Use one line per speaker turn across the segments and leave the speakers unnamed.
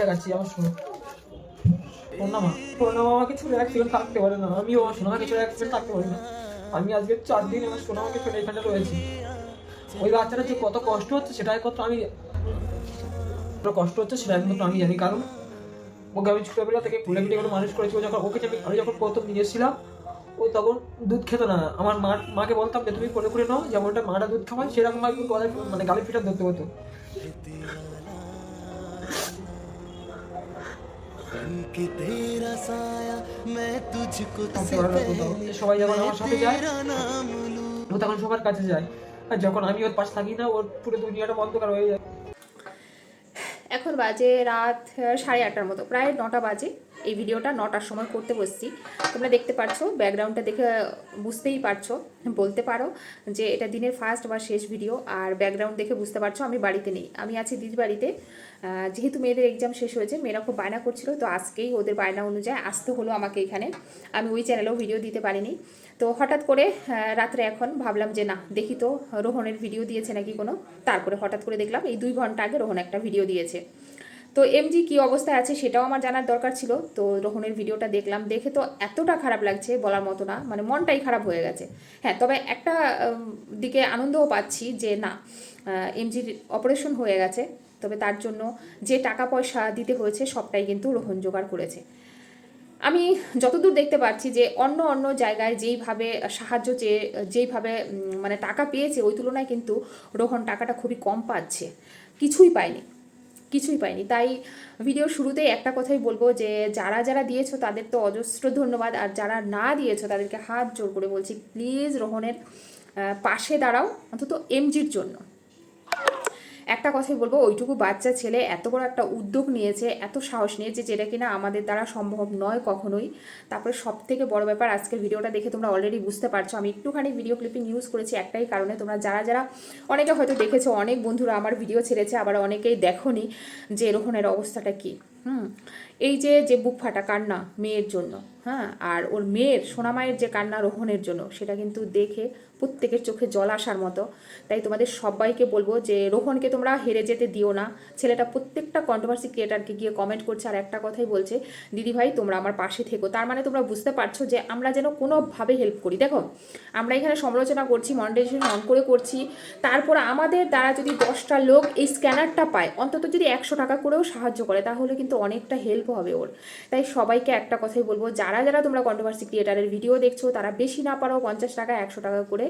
দেখাচ্ছি আমার শোনো। পূর্ণামা পূর্ণামা আমাকে ছেড়ে এক সেকেন্ড থাকতে পারে না। আমিও আমার সোনামাকে ছেড়ে এক থাকতে পারি না। আমি আজকে চার দিন আমার সোনামাকে ছেড়ে এখানে রয়েছি। ওই বাচ্চাটা যে কত কষ্ট হচ্ছে, সেটা একমাত্র আমি কষ্ট হচ্ছে, সেটা একমাত্র আমি জানি। কারণ ওকে আমি ছোটবেলা থেকে কুলে পিঠে করে মানুষ করেছি যখন ওকে আমি আমি যখন প্রথম নিয়ে এসেছিলাম, ও তখন দুধ খেত না। আমার মা, মাকে বলতাম যে, তুমি করে করে নাও, যেমনটা মাটা দুধ খাওয়ায় সেরকম মানে গালে ফিটা ধরতে হতো সবাই যখন আমার সাথে যায় তখন সবার কাছে যায়। আর যখন আমি ওর পাশে থাকি না ওর পুরো দুনিয়াটা অন্ধকার হয়ে যায়।
এখন বাজে রাত সাড়ে আটটার মতো প্রায় নটা বাজে। এই ভিডিওটা নটার সময় করতে বসছি। তোমরা দেখতে পারছ, ব্যাকগ্রাউন্ডটা দেখে বুঝতেই পারছ, বলতে পারো যে এটা দিনের ফার্স্ট বা শেষ ভিডিও আর ব্যাকগ্রাউন্ড দেখে বুঝতে পারছ আমি বাড়িতে নেই। আমি আছি দিদির বাড়িতে। যেহেতু মেয়েদের এক্সাম শেষ হয়েছে, মেয়েরা খুব বায়না করছিল, তো আজকেই ওদের বায়না অনুযায়ী আসতে হলো আমাকে এখানে। আমি ওই চ্যানেলেও ভিডিও দিতে পারিনি। তো হঠাৎ করে রাত্রে এখন ভাবলাম যে না, দেখি তো রোহনের ভিডিও দিয়েছে নাকি কোনো। তারপরে হঠাৎ করে দেখলাম এই দুই ঘণ্টা আগে রোহন একটা ভিডিও দিয়েছে। তো এমজি কি অবস্থায় আছে সেটাও আমার জানার দরকার ছিল। তো রোহনের ভিডিওটা দেখলাম, দেখে তো এতটা খারাপ লাগছে বলার মতো না মানে মনটাই খারাপ হয়ে গেছে। হ্যাঁ তবে একটা দিকে আনন্দও পাচ্ছি যে না এমজির অপারেশন হয়ে গেছে, তবে তার জন্য যে টাকা পয়সা দিতে হয়েছে সবটাই কিন্তু রোহন জোগাড় করেছে। আমি যতদূর দেখতে পাচ্ছি যে অন্য অন্য জায়গায় যেইভাবে সাহায্য চেয়ে, যেইভাবে মানে টাকা পেয়েছে, ওই তুলনায় কিন্তু রোহন টাকাটা খুবই কম পাচ্ছে। কিছুই পায়নি। কিছুই পাইনি। তাই ভিডিও শুরুতেই একটা কথাই বলব যে, যারা যারা দিয়েছ তাদের তো অজস্র ধন্যবাদ, আর যারা না দিয়েছ তাদেরকে হাত জোর করে বলছি প্লিজ রোহনের পাশে দাঁড়াও, অন্তত এমজির জন্য। একটা কথাই বলব, ওইটুকু বাচ্চা ছেলে এত বড় একটা উদ্যোগ নিয়েছে, এত সাহস নিয়েছে যেটা কিনা আমাদের দ্বারা সম্ভব নয় কখনোই। তারপরে সব থেকে বড় ব্যাপার, আজকের ভিডিওটা দেখে তোমরা অলরেডি বুঝতে পারছ। আমি একটুখানি ভিডিও ক্লিপিং ইউজ করেছি একটাই কারণে, তোমরা যারা যারা অনেকে হয়তো দেখেছ, অনেক বন্ধুরা আমার ভিডিও ছেড়েছে, আবার অনেকেই দেখো যে রোহনের অবস্থাটা কী। হুম এই যে যে বুক ফাটা কান্না মেয়ের জন্য হ্যাঁ? আর ওর মেয়ের, সোনামায়ের যে কান্না রোহনের জন্য, সেটা কিন্তু দেখে প্রত্যেকের চোখে জল আসার মতো। তাই তোমাদের সবাইকে বলব যে, রোহনকে তোমরা হেরে যেতে দিও না। ছেলেটা প্রত্যেকটা কন্ট্রোভার্সি ক্রিয়েটারকে গিয়ে কমেন্ট করছে আর একটা কথাই বলছে, দিদি ভাই, তোমরা আমার পাশে থেকো। তার মানে তোমরা বুঝতে পারছ যে, আমরা যেন কোনোভাবে হেল্প করি। দেখো, আমরা এখানে সমালোচনা করছি মনিটাইজেশন অন করে করছি। তারপর আমাদের দ্বারা যদি দশটা লোক এই স্ক্যানারটা পায়, অন্তত যদি একশো টাকা করেও সাহায্য করে, তাহলে কিন্তু অনেকটা হেল্প হবে ওর। তাই সবাইকে একটা কথাই বলব, যারা যারা তোমরা কন্ট্রোভার্সি ক্রিয়েটারের ভিডিও দেখছ, তারা বেশি না পারো পঞ্চাশ টাকা, একশো টাকা করে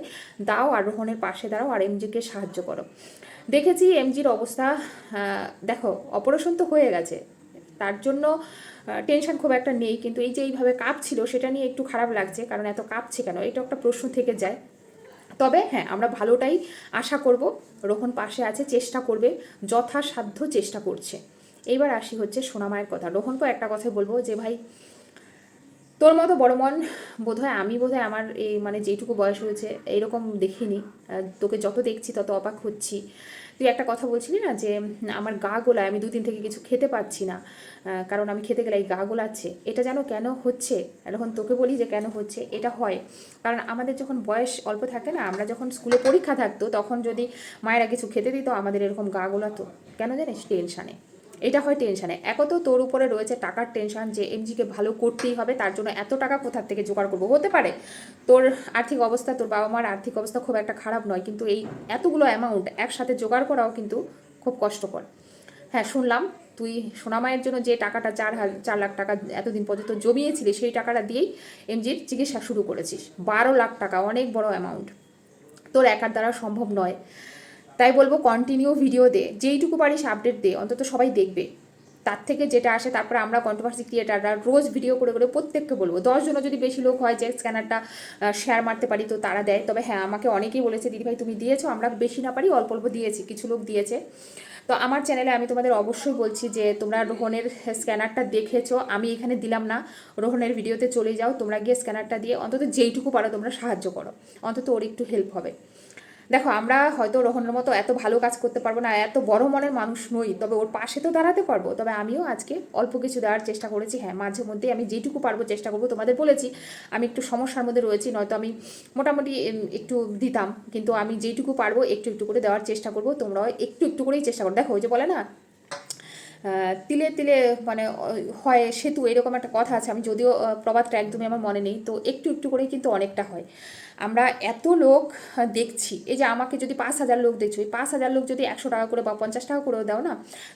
দাও আর রোহনের পাশে দাঁড়াও আর এমজিকে সাহায্য করো। দেখেছি এমজির অবস্থা দেখো অপারেশন তো হয়ে গেছে। তার জন্য টেনশন খুব একটা নেই, কিন্তু এই যে এইভাবে কাঁপছিল, সেটা নিয়ে একটু খারাপ লাগছে, কারণ এত কাঁপছে কেন? এটা একটা প্রশ্ন থেকে যায়। তবে হ্যাঁ আমরা ভালোটাই আশা করব, রোহন পাশে আছে, চেষ্টা করবে, যথাসাধ্য চেষ্টা করছে। এইবার আসি হচ্ছে সোনামায়ের কথা। রোহনকেও একটা কথাই বলব যে, ভাই, তোর মতো বড় মন বোধহয় আমি বোধহয় আমার এই মানে যেটুকু বয়স হয়েছে এইরকম দেখিনি। তোকে যত দেখছি তত অবাক হচ্ছি। তুই একটা কথা বলছিলি না যে, আমার গা গোলায় আমি দুদিন থেকে কিছু খেতে পাচ্ছি না কারণ আমি খেতে গেলে এই গা গোলাচ্ছে। এটা যেন কেন হচ্ছে? এখন তোকে বলি যে কেন হচ্ছে? এটা হয়। কারণ আমাদের যখন বয়স অল্প থাকে না, আমরা যখন স্কুলে পরীক্ষা থাকতো, তখন যদি মায়েরা কিছু খেতে দিত, আমাদের এরকম গা গোলাতো। কেন জানিস? টেনশানে। এটা হয় টেনশানে এক তো তোর উপরে রয়েছে টাকার টেনশন যে এমজিকে ভালো করতেই হবে, তার জন্য এত টাকা কোথার থেকে জোগাড় করব? হতে পারে, তোর আর্থিক অবস্থা, তোর বাবা মার আর্থিক অবস্থা খুব একটা খারাপ নয়, কিন্তু এই এতগুলো অ্যামাউন্ট একসাথে জোগাড় করাও কিন্তু খুব কষ্টকর। হ্যাঁ শুনলাম তুই সোনামায়ের জন্য যে টাকাটা চার হাজার চার লাখ টাকা এতদিন পর্যন্ত জমিয়েছিলি, সেই টাকাটা দিয়েই এমজির চিকিৎসা শুরু করেছিস। বারো লাখ টাকা, অনেক বড় অ্যামাউন্ট তোর একার দ্বারা সম্ভব নয়। তাই বলব কন্টিনিউ ভিডিও দে, যেইটুকু পারিস আপডেট দে, অন্তত সবাই দেখবে। তার থেকে যেটা আসে তারপরে আমরা কন্ট্রোভার্সি ক্রিয়েটাররা রোজ ভিডিও করে করে প্রত্যেককে বলব। দশজনও যদি বেশি লোক হয় যে স্ক্যানারটা শেয়ার মারতে পারি তো তারা দেয়। তবে হ্যাঁ আমাকে অনেকেই বলেছে দিদিভাই তুমি দিয়েছ, আমরা বেশি না পারি, অল্প অল্প দিয়েছি, কিছু লোক দিয়েছে। তো আমার চ্যানেলে আমি তোমাদের অবশ্যই বলছি যে, তোমরা রোহনের স্ক্যানারটা দেখেছ, আমি এখানে দিলাম না। রোহনের ভিডিওতে চলে যাও, তোমরা গিয়ে স্ক্যানারটা দিয়ে অন্তত যেইটুকু পারো তোমরা সাহায্য করো। অন্তত ওর একটু হেল্প হবে। দেখো, আমরা হয়তো রোহনের মতো এত ভালো কাজ করতে পারব না এত বড় মনের মানুষ নই, তবে ওর পাশে তো দাঁড়াতে পারব। তবে আমিও আজকে অল্প কিছু দেওয়ার চেষ্টা করেছি। হ্যাঁ মাঝে মধ্যে আমি যেটুকু পারব চেষ্টা করব, তোমাদের বলেছি। আমি একটু সমস্যার মধ্যে রয়েছি, নয়তো আমি মোটামুটি একটু দিতাম, কিন্তু আমি যেটুকু পারব একটু একটু করে দেওয়ার চেষ্টা করব, তোমরাও একটু একটু করেই চেষ্টা করো। দেখো, ওই যে বলে না তিলে তিলে মানে হয় সেতু, এরকম একটা কথা আছে। আমি যদিও প্রবাদটা একদমই আমার মনে নেই, তো একটু একটু করেই কিন্তু অনেকটা হয়। আমরা এত লোক দেখছি। এই যে আমাকে যদি পাঁচ হাজার লোক দেখছ, এই পাঁচ হাজার লোক যদি একশো টাকা করে বা পঞ্চাশ টাকা করেও দাও না,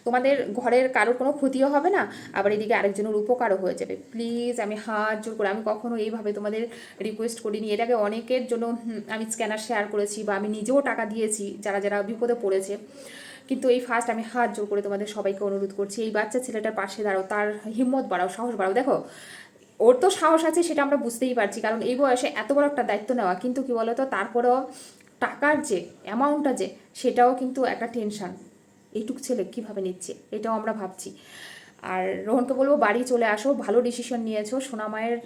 তোমাদের ঘরের কারোর কোনো ক্ষতিও হবে না, আবার এদিকে আরেকজনের উপকারও হয়ে যাবে। প্লিজ আমি হাত জোর করে, আমি কখনো এইভাবে তোমাদের রিকোয়েস্ট করিনি। এটাকে অনেকের জন্য আমি স্ক্যানার শেয়ার করেছি বা আমি নিজেও টাকা দিয়েছি, যারা যারা বিপদে পড়েছে। কিন্তু এই ফার্স্ট আমি হাত জোর করে তোমাদের সবাইকে অনুরোধ করছি, এই বাচ্চা ছেলেটার পাশে দাঁড়াও, তার হিম্মত বাড়াও, সাহস বাড়াও। দেখো ওর তো সাহস আছে, সেটা আমরা বুঝতেই পারছি। কারণ এই বয়সে এত বড় একটা দায়িত্ব নেওয়া, কিন্তু কি বলতো, তারপরেও টাকার যে অ্যামাউন্টটা যে, সেটাও কিন্তু একটা টেনশান এইটুক ছেলে কীভাবে নিচ্ছে, এটাও আমরা ভাবছি। আর রোহনকে বলব বাড়ি চলে আসো, ভালো ডিসিশন নিয়েছো। সোনামায়ের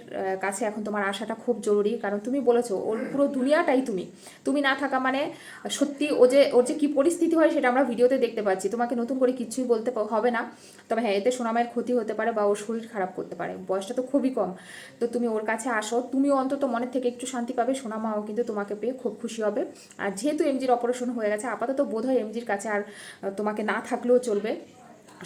কাছে এখন তোমার আসাটা খুব জরুরি, কারণ তুমি বলেছ, ওর পুরো দুনিয়াটাই তুমি। তুমি না থাকা মানে সত্যি ও যে, ওর যে কী পরিস্থিতি হয় সেটা আমরা ভিডিওতে দেখতে পাচ্ছি। তোমাকে নতুন করে কিছুই বলতে হবে না। তবে হ্যাঁ এতে সোনামায়ের ক্ষতি হতে পারে বা ওর শরীর খারাপ করতে পারে। বয়সটা তো খুবই কম। তো তুমি ওর কাছে আসো। তুমিও অন্তত মনের থেকে একটু শান্তি পাবে সোনামাও কিন্তু তোমাকে পেয়ে খুব খুশি হবে। আর যেহেতু এমজির অপারেশন হয়ে গেছে, আপাতত বোধ হয় এমজির কাছে আর তোমাকে না থাকলেও চলবে।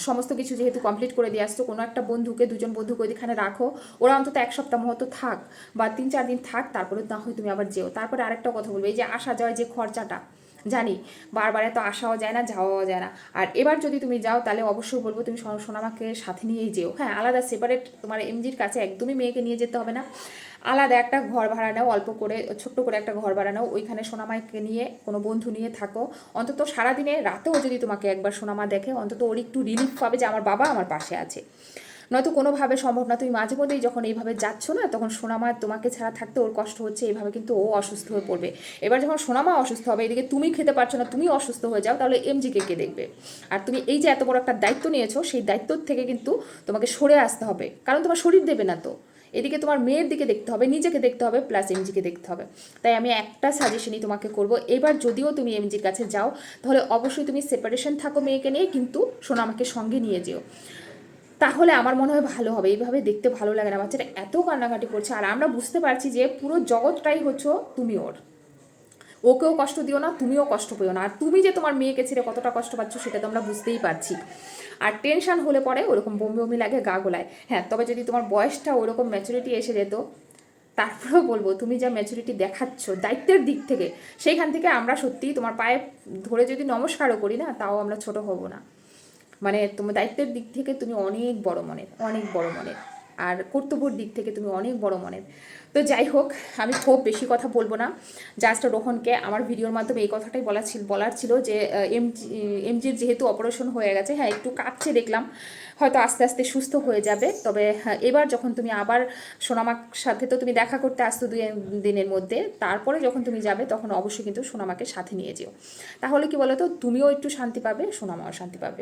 সমস্ত কিছু যেহেতু কমপ্লিট করে দিয়ে আসছো, কোনো একটা বন্ধুকে, দুজন বন্ধুকে ওইখানে রাখো। ওরা অন্তত এক সপ্তাহ মতো থাক বা তিন চার দিন থাক, তারপরে না হয় তুমি আবার যেও। তারপরে আরেকটা কথা বলবে, এই যে আসা যাওয়ার যে খরচাটা। জানি, বারবার এত আসাও যায় না, যাওয়াও যায় না। আর এবার যদি তুমি যাও, তাহলে অবশ্যই বলব তুমি সোনা- সোনামাকে সাথে নিয়েই যেও। হ্যাঁ আলাদা সেপারেট তোমার এমজির কাছে একদমই মেয়েকে নিয়ে যেতে হবে না। আলাদা একটা ঘর ভাড়া নাও, অল্প করে, ছোট্ট করে একটা ঘর ভাড়া নাও। ওইখানে সোনামাইকে নিয়ে, কোনো বন্ধু নিয়ে থাকো। অন্তত সারাদিনে রাতেও যদি তোমাকে একবার সোনামা দেখে, অন্তত ওর একটু রিলিফ পাবে যে আমার বাবা আমার পাশে আছে। নয়তো কোনোভাবে সম্ভব না। তুমি মাঝে মধ্যেই যখন এইভাবে যাচ্ছ না, তখন সোনামা তোমাকে ছাড়া থাকতে ওর কষ্ট হচ্ছে, এইভাবে কিন্তু ও অসুস্থ হয়ে পড়বে। এবার যখন সোনামা অসুস্থ হবে, এদিকে তুমি খেতে পারছ না, তুমি অসুস্থ হয়ে যাও, তাহলে এমজিকে কে দেখবে? আর তুমি এই যে এত বড় একটা দায়িত্ব নিয়েছো, সেই দায়িত্ব থেকে কিন্তু তোমাকে সরে আসতে হবে। কারণ তোমার শরীর দেবে না তো। এদিকে তোমার মেয়ের দিকে দেখতে হবে, নিজেকে দেখতে হবে প্লাস এমজিকে দেখতে হবে। তাই আমি একটা সাজেশনই তোমাকে করব, এবার যদিও তুমি এমজির কাছে যাও, তাহলে অবশ্যই তুমি সেপারেশন থাকো মেয়েকে নিয়ে, কিন্তু সোনামাকে সঙ্গে নিয়ে যেও। তাহলে আমার মনে হয় ভালো হবে। এইভাবে দেখতে ভালো লাগে না। বাচ্চাটা এত কান্নাকাটি করছে। আর আমরা বুঝতে পারছি যে পুরো জগৎটাই হচ্ছে তুমি ওর। ওকেও কষ্ট দিও না, তুমিও কষ্ট পেও না। আর তুমি যে তোমার মেয়েকে ছেড়ে কতটা কষ্ট পাচ্ছ সেটা তো আমরা বুঝতেই পারছি। আর টেনশন হলে পরে ওরকম বমি বমি লাগে, গা গোলায়। হ্যাঁ তবে যদি তোমার বয়সটা ওরকম ম্যাচুরিটি এসে যেত, তারপরেও বলব, তুমি যা ম্যাচুরিটি দেখাচ্ছ দায়িত্বের দিক থেকে, সেইখান থেকে আমরা সত্যিই তোমার পায়ে ধরে যদি নমস্কারও করি না, তাও আমরা ছোট হব না। মানে তোমার দায়িত্বের দিক থেকে তুমি অনেক বড় মনের, অনেক বড় মনের। আর কর্তব্যর দিক থেকে তুমি অনেক বড় মনের। তো যাই হোক, আমি খুব বেশি কথা বলব না। জাস্ট রোহনকে আমার ভিডিওর মাধ্যমে এই কথাটাই বলা ছিল বলার ছিল যে এমজি এমজির যেহেতু অপারেশন হয়ে গেছে হ্যাঁ একটু কাঁপছে দেখলাম। হয়তো আস্তে আস্তে সুস্থ হয়ে যাবে। তবে হ্যাঁ, এবার যখন তুমি আবার সোনামার সাথে তো তুমি দেখা করতে আসতো দুই দিনের মধ্যে তারপরে যখন তুমি যাবে তখন অবশ্যই কিন্তু সোনামাকে সাথে নিয়ে যেও। তাহলে কি বলো তো তুমিও একটু শান্তি পাবে সোনামাও শান্তি পাবে।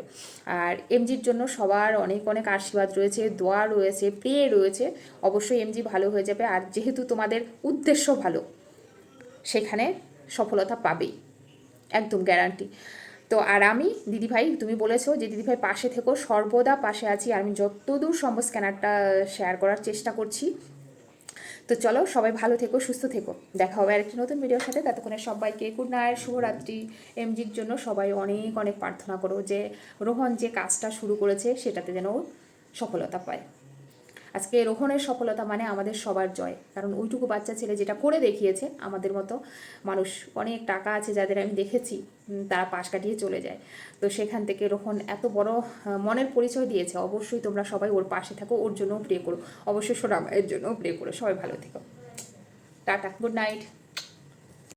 আর এমজির জন্য সবার অনেক অনেক আশীর্বাদ রয়েছে দোয়া রয়েছে প্রে রয়েছে। অবশ্যই এমজি ভালো হয়ে যাবে। আর যেহেতু তোমাদের উদ্দেশ্য ভালো সেখানে সফলতা পাবেই। একদম গ্যারান্টি তো আর আমি, দিদিভাই, তুমি বলেছ যে দিদিভাই পাশে থেকো, সর্বদা পাশে আছি আর আমি যতদূর সম্ভব স্ক্যানারটা শেয়ার করার চেষ্টা করছি। তো চলো, সবাই ভালো থেকো, সুস্থ থেকো। দেখা হবে আরেকটি নতুন ভিডিওর সাথে। ততক্ষণে সবাইকে গুড নাইট শুভরাত্রি। এমজির জন্য সবাই অনেক অনেক প্রার্থনা করো যে রোহন যে কাজটা শুরু করেছে, সেটাতে যেন সফলতা পায়। আজকে রোহণের সফলতা মানে আমাদের সবার জয়। কারণ ওইটুকু বাচ্চা ছেলে যেটা করে দেখিয়েছে, আমাদের মতো মানুষ। অনেক টাকা আছে যাদের আমি দেখেছি তারা পাশ কাটিয়ে চলে যায়। তো সেখান থেকে রোহন এত বড় মনের পরিচয় দিয়েছে। অবশ্যই তোমরা সবাই ওর পাশে থাকো, ওর জন্যও প্রে করো। অবশ্যই সোনামায়ের জন্যও প্রে করো। সবাই ভালো থেকো। Tata good night